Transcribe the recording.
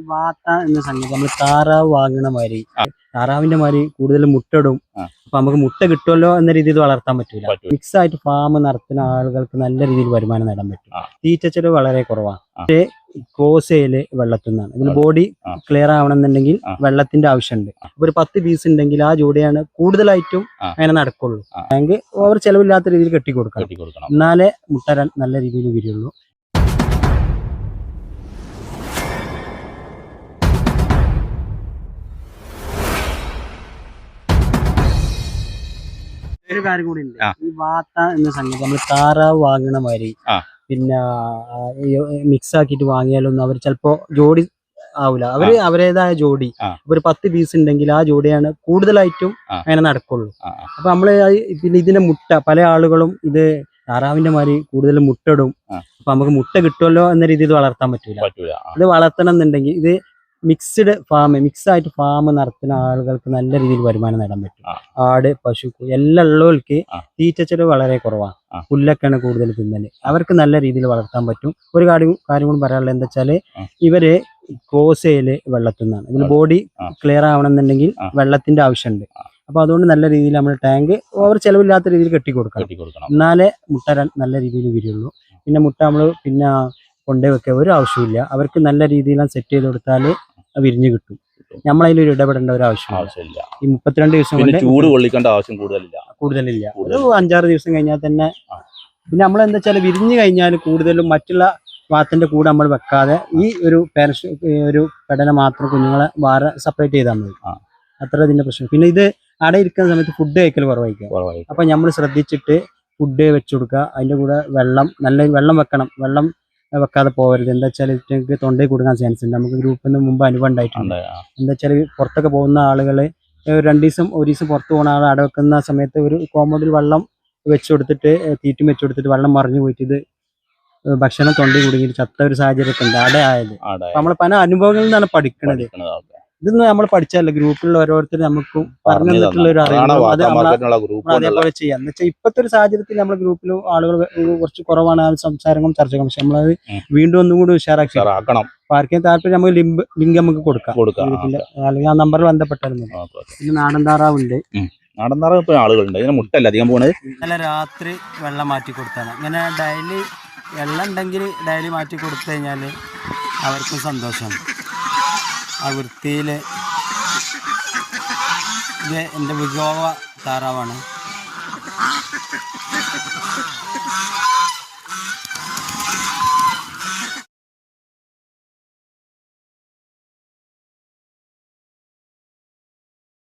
ഈ വാത്ത എന്ന സംഗതി. നമ്മൾ താറാവ് വാങ്ങണ മാതിരി. താറാവിന്റെ മാതിരി കൂടുതൽ മുട്ടയിടും. ആ. അപ്പൊ നമുക്ക് മുട്ട കിട്ടുമല്ലോ എന്ന രീതിയിൽ വളർത്താൻ പറ്റൂല. മിക്സ് ആയിട്ട് ഫാം നടത്തുന്ന ആളുകൾക്ക് നല്ല രീതിയിൽ വരുമാനം നേടാൻ പറ്റും. തീറ്റ ചെലവ് വളരെ കുറവാണ്. പക്ഷേ ക്രോസ് ചെയ്യൽ വെള്ളത്തിൽ നിന്നാണ് ഇതിന് ബോഡി ക്ലിയർ ആവണമെന്നുണ്ടെങ്കിൽ. വെള്ളത്തിന്റെ ആവശ്യമുണ്ട്. അപ്പൊ ഒരു പത്ത് പീസ് ഉണ്ടെങ്കിൽ ആ ജോഡിയാണ് കൂടുതലായിട്ടും അങ്ങനെ നടക്കുള്ളൂ. അല്ലെങ്കിൽ ഓവർ ചെലവില്ലാത്ത രീതിയിൽ കെട്ടിക്കൊടുക്കണം. കെട്ടി കൊടുക്കണം എന്നാലേ മുട്ട നല്ല രീതിയിൽ വിരിയുള്ളൂ. ഒരു കാര്യം കൂടി ഉണ്ട്. ഈ വാത്ത എന്ന സംഗതി നമ്മൾ താറാവ് വാങ്ങണ മാതിരി പിന്നെ മിക്സ് ആക്കിയിട്ട് വാങ്ങിയാലൊന്നും അവർ ചിലപ്പോ ജോഡി ആവൂല. അവർ അവരേതായ ജോഡി. ഒരു പത്ത് പീസ് ഉണ്ടെങ്കിൽ ആ ജോഡിയാണ് കൂടുതലായിട്ടും അങ്ങനെ നടക്കുള്ളൂ. അപ്പൊ നമ്മൾ പിന്നെ ഇതിന്റെ മുട്ട പല ആളുകളും ഇത് താറാവിന്റെ മാതിരി കൂടുതൽ മുട്ടടും. അപ്പൊ നമുക്ക് മുട്ട കിട്ടുമല്ലോ എന്ന രീതിയിൽ വളർത്താൻ പറ്റൂല. ഇത് വളർത്തണം എന്നുണ്ടെങ്കിൽ ഇത് മിക്സ്ഡ് ഫാം മിക്സ് ആയിട്ട് ഫാം നടത്തുന്ന ആളുകൾക്ക് നല്ല രീതിയിൽ വരുമാനം നേടാൻ പറ്റും. ആട് പശു എല്ലാം ഉള്ളവർക്ക്. തീറ്റ ചെലവ് വളരെ കുറവാണ്. പുല്ലൊക്കെയാണ് കൂടുതൽ തിന്നൽ. അവർക്ക് നല്ല രീതിയിൽ വളർത്താൻ പറ്റും. ഒരു കാര്യം കാര്യം കൂടി പറയാനുള്ളത് എന്താ വെച്ചാൽ. ഇവർ കോസയിൽ വെള്ളത്തിൽ നിന്നാണ് ഇതിന് ബോഡി ക്ലിയർ ആവണമെന്നുണ്ടെങ്കിൽ. വെള്ളത്തിന്റെ ആവശ്യമുണ്ട്. അപ്പൊ അതുകൊണ്ട് നല്ല രീതിയിൽ നമ്മൾ ടാങ്ക് ഓവർ ചെലവില്ലാത്ത രീതിയിൽ കെട്ടി കൊടുക്കണം. കെട്ടി കൊടുക്കണം. എന്നാലേ മുട്ട നല്ല രീതിയിൽ വരുള്ളൂ പിന്നെ മുട്ട നമ്മൾ പിന്നെ കൊണ്ടുപോയി വെക്കുക. ഒരു ആവശ്യമില്ല അവർക്ക് നല്ല രീതിയിൽ സെറ്റ് ചെയ്ത് കൊടുത്താൽ വിരിഞ്ഞ് കിട്ടും. നമ്മളതിൽ ഒരു ഇടപെടേണ്ട ഒരു ആവശ്യം ആവശ്യമില്ല. ഈ മുപ്പത്തിരണ്ട് ദിവസം കൊണ്ട് ചൂട് കൊള്ളിക്കേണ്ട ആവശ്യം കൂടുതലില്ല. കൂടുതലില്ല. ഒരു അഞ്ചാറ് ദിവസം കഴിഞ്ഞാൽ തന്നെ പിന്നെ നമ്മൾ എന്താ വെച്ചാൽ വിരിഞ്ഞു കഴിഞ്ഞാൽ കൂടുതലും മറ്റുള്ള വാത്തിന്റെ കൂടെ നമ്മൾ വെക്കാതെ ഈ ഒരു പാരസ് ഒരു പെടല മാത്രം കുഞ്ഞുങ്ങളെ വേറെ സെപ്പറേറ്റ് ചെയ്താൽ മതി. അത്ര ഇതിന്റെ പ്രശ്നം. പിന്നെ ഇത് അവിടെ ഇരിക്കുന്ന സമയത്ത് ഫുഡ് കഴിക്കൽ കുറവായിരിക്കും. കുറവായി അപ്പൊ നമ്മൾ ശ്രദ്ധിച്ചിട്ട് ഫുഡ് വെച്ചു കൊടുക്കുക. അതിന്റെ കൂടെ വെള്ളം നല്ല വെള്ളം വെക്കണം. വെള്ളം വെക്കാതെ പോകരുത്. എന്താ വെച്ചാൽ ഇതിലേക്ക് തൊണ്ടയിൽ കൊടുക്കാൻ ചാൻസ് ഉണ്ട്. നമുക്ക് ഗ്രൂപ്പിൽ നിന്ന് മുമ്പ് അനുഭവം ഉണ്ടായിട്ടുണ്ട്. എന്താ വെച്ചാൽ പുറത്തൊക്കെ പോകുന്ന ആളുകൾ രണ്ട് ദിവസം ഒരു ദിവസം പുറത്ത് പോകുന്ന ആൾ അട വെക്കുന്ന സമയത്ത് ഒരു കോമ്പൗണ്ടിൽ വെള്ളം വെച്ച് കൊടുത്തിട്ട് തീറ്റും വെച്ച് കൊടുത്തിട്ട് വെള്ളം മറിഞ്ഞു പോയിട്ട് ഇത് ഭക്ഷണം തൊണ്ടി കുടുങ്ങിയിട്ട് ചത്ത ഒരു സാഹചര്യമൊക്കെ ഉണ്ട്. ആയത് ആടെ നമ്മൾ പല അനുഭവങ്ങളിൽ നിന്നാണ് പഠിക്കുന്നത് പഠിക്കണത്. ഇതൊന്നും നമ്മൾ പഠിച്ചല്ല ഗ്രൂപ്പിലുള്ള ഓരോരുത്തർ നമുക്ക് പറഞ്ഞു തന്നിട്ടുള്ള ഒരു അറിവ്. അത് അതേപോലെ ചെയ്യാം. എന്ന് വെച്ചാൽ ഇപ്പോഴത്തെ ഒരു സാഹചര്യത്തിൽ നമ്മുടെ ഗ്രൂപ്പിൽ ആളുകൾ കുറച്ച് കുറവാണ് ആ സംസാരങ്ങളും ചർച്ചകളും. പക്ഷെ നമ്മളത് വീണ്ടും ഒന്നും കൂടി ഉഷാറാക്കി. ആർക്കെങ്കിലും താല്പര്യം നമുക്ക് ലിങ്ക് ലിങ്ക് നമുക്ക് കൊടുക്കാം. കൊടുക്കാം. ആ, ഗ്രൂപ്പിന്റെ അല്ലെങ്കിൽ ആ നമ്പറിൽ ബന്ധപ്പെട്ടായിരുന്നു. പിന്നെ നാടൻ താറാവുണ്ട്. നാടൻ താറാവ് ഇപ്പൊ ആളുകളുണ്ട്. മുട്ടല്ല അധികം പോണത്. ഇന്നലെ രാത്രി വെള്ളം മാറ്റി കൊടുത്താണ്. ഇങ്ങനെ ഡെയിലി വെള്ളം ഉണ്ടെങ്കിൽ ഡെയിലി മാറ്റി കൊടുത്തു കഴിഞ്ഞാൽ അവർക്കും സന്തോഷമാണ്. ആ വൃത്തിയിൽ ഇത് എന്റെ വിജോവ താറാവാണ്.